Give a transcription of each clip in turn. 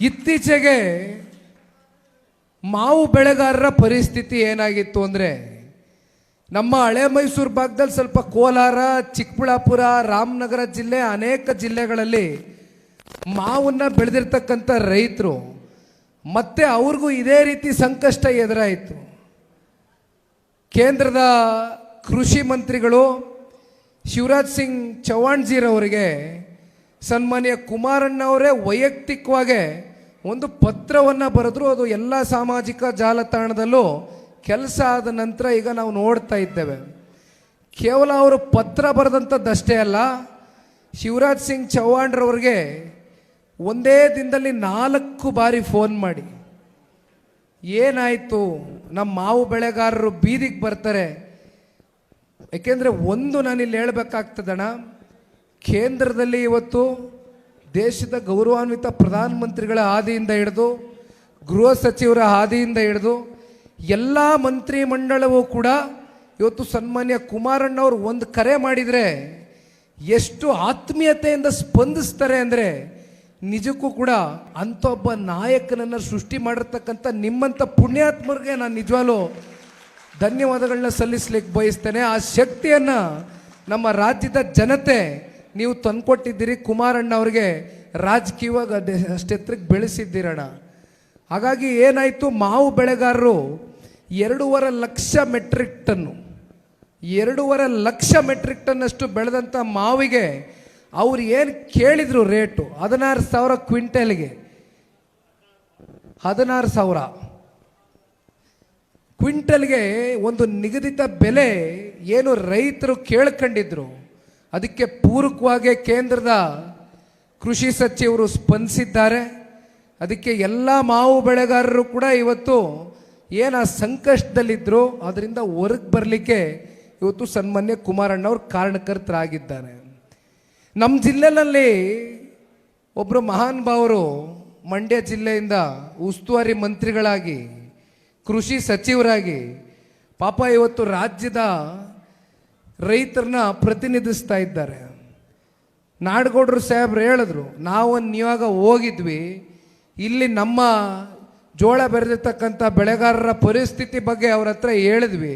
ಇತ್ತೀಚೆಗೆ ಮಾವು ಬೆಳೆಗಾರರ ಪರಿಸ್ಥಿತಿ ಏನಾಗಿತ್ತು ಅಂದರೆ ನಮ್ಮ ಹಳೆ ಮೈಸೂರು ಭಾಗದಲ್ಲಿ ಸ್ವಲ್ಪ ಕೋಲಾರ, ಚಿಕ್ಕಬಳ್ಳಾಪುರ, ರಾಮನಗರ ಜಿಲ್ಲೆ ಅನೇಕ ಜಿಲ್ಲೆಗಳಲ್ಲಿ ಮಾವನ್ನ ಬೆಳೆದಿರ್ತಕ್ಕಂಥ ರೈತರು ಮತ್ತೆ ಅವ್ರಿಗೂ ಇದೇ ರೀತಿ ಸಂಕಷ್ಟ ಎದುರಾಯಿತು. ಕೇಂದ್ರದ ಕೃಷಿ ಮಂತ್ರಿಗಳು ಶಿವರಾಜ್ ಸಿಂಗ್ ಚೌಹಾಣ್ಜಿರವರಿಗೆ ಸನ್ಮಾನ್ಯ ಕುಮಾರಣ್ಣವರೇ ವೈಯಕ್ತಿಕವಾಗಿ ಒಂದು ಪತ್ರವನ್ನು ಬರೆದ್ರು ಅದು ಎಲ್ಲ ಸಾಮಾಜಿಕ ಜಾಲತಾಣದಲ್ಲೂ ಕೆಲಸ ಆದ ನಂತರ ಈಗ ನಾವು ನೋಡ್ತಾ ಇದ್ದೇವೆ. ಕೇವಲ ಅವರು ಪತ್ರ ಬರೆದಂಥದ್ದಷ್ಟೇ ಅಲ್ಲ, ಶಿವರಾಜ್ ಸಿಂಗ್ ಚೌಹಾಣ್ರವ್ರಿಗೆ ಒಂದೇ ದಿನದಲ್ಲಿ ನಾಲ್ಕು ಬಾರಿ ಫೋನ್ ಮಾಡಿ. ಏನಾಯಿತು? ನಮ್ಮ ಮಾವು ಬೆಳೆಗಾರರು ಬೀದಿಗೆ ಬರ್ತಾರೆ. ಯಾಕೆಂದರೆ ಒಂದು ನಾನಿಲ್ಲ ಹೇಳಬೇಕಾಗ್ತದಣ್ಣ, ಕೇಂದ್ರದಲ್ಲಿ ಇವತ್ತು ದೇಶದ ಗೌರವಾನ್ವಿತ ಪ್ರಧಾನಮಂತ್ರಿಗಳ ಹಾದಿಯಿಂದ ಹಿಡಿದು ಗೃಹ ಸಚಿವರ ಹಾದಿಯಿಂದ ಹಿಡಿದು ಎಲ್ಲ ಮಂತ್ರಿ ಮಂಡಳವೂ ಕೂಡ ಇವತ್ತು ಸನ್ಮಾನ್ಯ ಕುಮಾರಣ್ಣವ್ರು ಒಂದು ಕರೆ ಮಾಡಿದರೆ ಎಷ್ಟು ಆತ್ಮೀಯತೆಯಿಂದ ಸ್ಪಂದಿಸ್ತಾರೆ ಅಂದರೆ ನಿಜಕ್ಕೂ ಕೂಡ ಅಂಥೊಬ್ಬ ನಾಯಕನನ್ನು ಸೃಷ್ಟಿ ಮಾಡಿರ್ತಕ್ಕಂಥ ನಿಮ್ಮಂಥ ಪುಣ್ಯಾತ್ಮರಿಗೆ ನಾನು ನಿಜವಾಗ್ಲೂ ಧನ್ಯವಾದಗಳನ್ನ ಸಲ್ಲಿಸ್ಲಿಕ್ಕೆ ಬಯಸ್ತೇನೆ. ಆ ಶಕ್ತಿಯನ್ನು ನಮ್ಮ ರಾಜ್ಯದ ಜನತೆ ನೀವು ತಂದ್ಕೊಟ್ಟಿದ್ದೀರಿ ಕುಮಾರಣ್ಣ ಅವ್ರಿಗೆ ರಾಜಕೀಯವಾಗಿ ಅದೇ ಅಷ್ಟೆತ್ರಕ್ಕೆ ಬೆಳೆಸಿದ್ದೀರಣ್ಣ. ಹಾಗಾಗಿ ಏನಾಯಿತು, ಮಾವು ಬೆಳೆಗಾರರು ಎರಡೂವರೆ ಲಕ್ಷ ಮೆಟ್ರಿಕ್ ಟನ್ನು ಎರಡೂವರೆ ಲಕ್ಷ ಮೆಟ್ರಿಕ್ ಟನ್ನಷ್ಟು ಬೆಳೆದಂಥ ಮಾವಿಗೆ ಅವ್ರು ಏನು ಕೇಳಿದರು ರೇಟು? ಹದಿನಾರು ಸಾವಿರ ಕ್ವಿಂಟಲ್ಗೆ. ಹದಿನಾರು ಸಾವಿರ. ಕ್ವಿಂಟಲ್ಗೆ ಒಂದು ನಿಗದಿತ ಬೆಲೆ ಏನು ರೈತರು ಕೇಳ್ಕೊಂಡಿದ್ರು. ಅದಕ್ಕೆ ಪೂರಕವಾಗಿ ಕೇಂದ್ರದ ಕೃಷಿ ಸಚಿವರು ಸ್ಪಂದಿಸಿದ್ದಾರೆ. ಅದಕ್ಕೆ ಎಲ್ಲ ಮಾವು ಬೆಳೆಗಾರರು ಕೂಡ ಇವತ್ತು ಏನು ಆ ಸಂಕಷ್ಟದಲ್ಲಿದ್ದರು ಅದರಿಂದ ಹೊರಗೆ ಬರಲಿಕ್ಕೆ ಇವತ್ತು ಸನ್ಮಾನ್ಯ ಕುಮಾರಣ್ಣವ್ರು ಕಾರಣಕರ್ತರಾಗಿದ್ದಾರೆ. ನಮ್ಮ ಜಿಲ್ಲೆಯಲ್ಲಿ ಒಬ್ಬರು ಮಹಾನ್ ಭಾವರು ಮಂಡ್ಯ ಜಿಲ್ಲೆಯಿಂದ ಉಸ್ತುವಾರಿ ಮಂತ್ರಿಗಳಾಗಿ, ಕೃಷಿ ಸಚಿವರಾಗಿ, ಪಾಪ ಇವತ್ತು ರಾಜ್ಯದ ರೈತರನ್ನ ಪ್ರತಿನಿಧಿಸ್ತಾ ಇದ್ದಾರೆ. ನಾಡಗೌಡರು ಸಾಹೇಬ್ರು ಹೇಳಿದ್ರು, ನಾವು ಇವಾಗ ಹೋಗಿದ್ವಿ, ಇಲ್ಲಿ ನಮ್ಮ ಜೋಳ ಬೆರೆದಿರ್ತಕ್ಕಂಥ ಬೆಳೆಗಾರರ ಪರಿಸ್ಥಿತಿ ಬಗ್ಗೆ ಅವ್ರ ಹತ್ರ ಹೇಳಿದ್ವಿ.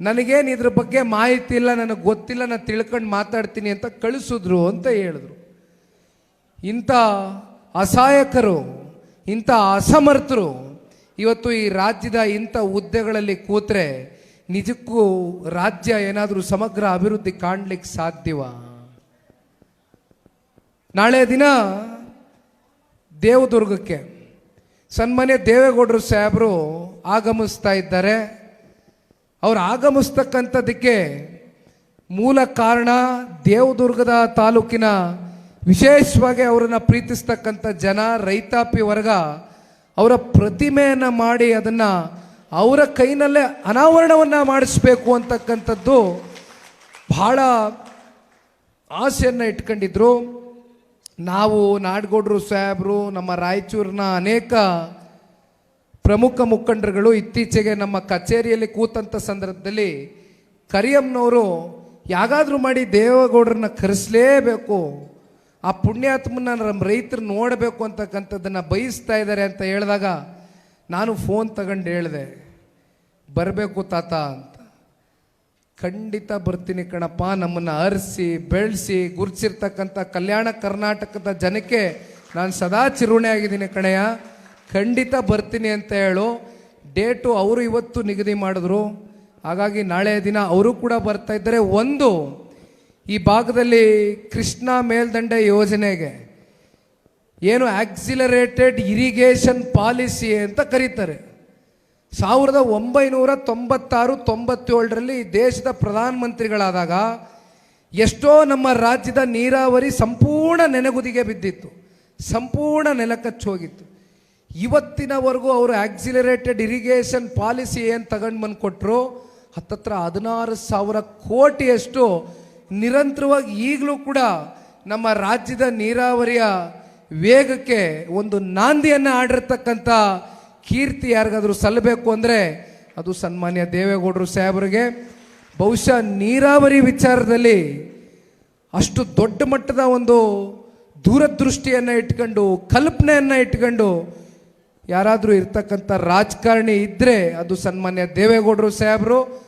ನನಗೇನು ಇದ್ರ ಬಗ್ಗೆ ಮಾಹಿತಿ ಇಲ್ಲ, ನನಗೆ ಗೊತ್ತಿಲ್ಲ, ನಾನು ತಿಳ್ಕೊಂಡು ಮಾತಾಡ್ತೀನಿ ಅಂತ ಕಳಿಸಿದ್ರು ಅಂತ ಹೇಳಿದ್ರು. ಇಂಥ ಅಸಹಾಯಕರು, ಇಂಥ ಅಸಮರ್ಥರು, ಇವತ್ತು ಈ ರಾಜ್ಯದ ಇಂಥ ಹುದ್ದೆಗಳಲ್ಲಿ ಕೂತ್ರೆ ನಿಜಕ್ಕೂ ರಾಜ್ಯ ಏನಾದರೂ ಸಮಗ್ರ ಅಭಿವೃದ್ಧಿ ಕಾಣ್ಲಿಕ್ಕೆ ಸಾಧ್ಯವ? ನಾಳೆ ದಿನ ದೇವದುರ್ಗಕ್ಕೆ ಸನ್ಮಾನ್ಯ ದೇವೇಗೌಡರು ಸಾಹೇಬರು ಆಗಮಿಸ್ತಾ ಇದ್ದಾರೆ. ಅವರು ಆಗಮಿಸ್ತಕ್ಕಂಥದ್ದಕ್ಕೆ ಮೂಲ ಕಾರಣ ದೇವದುರ್ಗದ ತಾಲೂಕಿನ ವಿಶೇಷವಾಗಿ ಅವರನ್ನು ಪ್ರೀತಿಸ್ತಕ್ಕಂಥ ಜನ, ರೈತಾಪಿ ವರ್ಗ ಅವರ ಪ್ರತಿಮೆಯನ್ನು ಮಾಡಿ ಅದನ್ನು ಅವರ ಕೈನಲ್ಲೇ ಅನಾವರಣವನ್ನು ಮಾಡಿಸ್ಬೇಕು ಅಂತಕ್ಕಂಥದ್ದು ಬಹಳ ಆಸೆಯನ್ನು ಇಟ್ಕೊಂಡಿದ್ರು. ನಾವು ನಾಡಗೌಡರು ಸಾಹೇಬ್ರು, ನಮ್ಮ ರಾಯಚೂರಿನ ಅನೇಕ ಪ್ರಮುಖ ಮುಖಂಡರುಗಳು ಇತ್ತೀಚೆಗೆ ನಮ್ಮ ಕಚೇರಿಯಲ್ಲಿ ಕೂತಂಥ ಸಂದರ್ಭದಲ್ಲಿ ಕರಿಯಮ್ಮನವರು ಯಾಗಾದರೂ ಮಾಡಿ ದೇವೇಗೌಡರನ್ನ ಕರೆಸಲೇಬೇಕು, ಆ ಪುಣ್ಯಾತ್ಮನ ನಮ್ಮ ರೈತರು ನೋಡಬೇಕು ಅಂತಕ್ಕಂಥದ್ದನ್ನು ಬಯಸ್ತಾ ಇದ್ದಾರೆ ಅಂತ ಹೇಳಿದಾಗ ನಾನು ಫೋನ್ ತಗೊಂಡು ಹೇಳಿದೆ, ಬರಬೇಕು ತಾತ ಅಂತ. ಖಂಡಿತ ಬರ್ತೀನಿ ಕಣಪ್ಪ, ನಮ್ಮನ್ನು ಅರಿಸಿ, ಬೆಳೆಸಿ ಗುರುತಿಸಿರ್ತಕ್ಕಂಥ ಕಲ್ಯಾಣ ಕರ್ನಾಟಕದ ಜನಕ್ಕೆ ನಾನು ಸದಾ ಚಿರುಣೆ ಆಗಿದ್ದೀನಿ ಕಣಯ್ಯ. ಖಂಡಿತ ಬರ್ತೀನಿ ಅಂತ ಹೇಳು. ಡೇಟು ಅವರು ಇವತ್ತು ನಿಗದಿ ಮಾಡಿದ್ರು. ಹಾಗಾಗಿ ನಾಳೆ ದಿನ ಅವರು ಕೂಡ ಬರ್ತಾ ಇದ್ದಾರೆ. ಒಂದು, ಈ ಭಾಗದಲ್ಲಿ ಕೃಷ್ಣ ಮೇಲ್ದಂಡೆ ಯೋಜನೆಗೆ ಏನು ಆಕ್ಸಿಲರೇಟೆಡ್ ಇರಿಗೇಷನ್ ಪಾಲಿಸಿ ಅಂತ ಕರೀತಾರೆ. ಸಾವಿರದ ಒಂಬೈನೂರ ತೊಂಬತ್ತಾರು, ತೊಂಬತ್ತೇಳರಲ್ಲಿ ದೇಶದ ಪ್ರಧಾನಮಂತ್ರಿಗಳಾದಾಗ ಎಷ್ಟೋ ನಮ್ಮ ರಾಜ್ಯದ ನೀರಾವರಿ ಸಂಪೂರ್ಣ ನೆನೆಗುದಿಗೆ ಬಿದ್ದಿತ್ತು. ಸಂಪೂರ್ಣ ನೆಲಕಚ್ಚಿ ಹೋಗಿತ್ತು. ಇವತ್ತಿನವರೆಗೂ ಅವರು ಆಕ್ಸಿಲರೇಟೆಡ್ ಇರಿಗೇಷನ್ ಪಾಲಿಸಿ ಏನು ತಗೊಂಡು ಬಂದು ಕೊಟ್ಟರು ಹತ್ತತ್ರ ಹದಿನಾರು ಸಾವಿರ ಕೋಟಿಯಷ್ಟು ನಿರಂತರವಾಗಿ ಈಗಲೂ ಕೂಡ ನಮ್ಮ ರಾಜ್ಯದ ನೀರಾವರಿಯ ವೇಗಕ್ಕೆ ಒಂದು ನಾಂದಿಯನ್ನು ಆಡಿರ್ತಕ್ಕಂಥ ಕೀರ್ತಿ ಯಾರಿಗಾದರೂ ಸಲ್ಲಬೇಕು ಅಂದರೆ ಅದು ಸನ್ಮಾನ್ಯ ದೇವೇಗೌಡರು ಸಾಹೇಬರಿಗೆ. ಬಹುಶಃ ನೀರಾವರಿ ವಿಚಾರದಲ್ಲಿ ಅಷ್ಟು ದೊಡ್ಡ ಮಟ್ಟದ ಒಂದು ದೂರದೃಷ್ಟಿಯನ್ನು ಇಟ್ಕೊಂಡು, ಕಲ್ಪನೆಯನ್ನು ಇಟ್ಕೊಂಡು ಯಾರಾದರೂ ಇರ್ತಕ್ಕಂಥ ರಾಜಕಾರಣಿ ಇದ್ದರೆ ಅದು ಸನ್ಮಾನ್ಯ ದೇವೇಗೌಡರು ಸಾಹೇಬರು.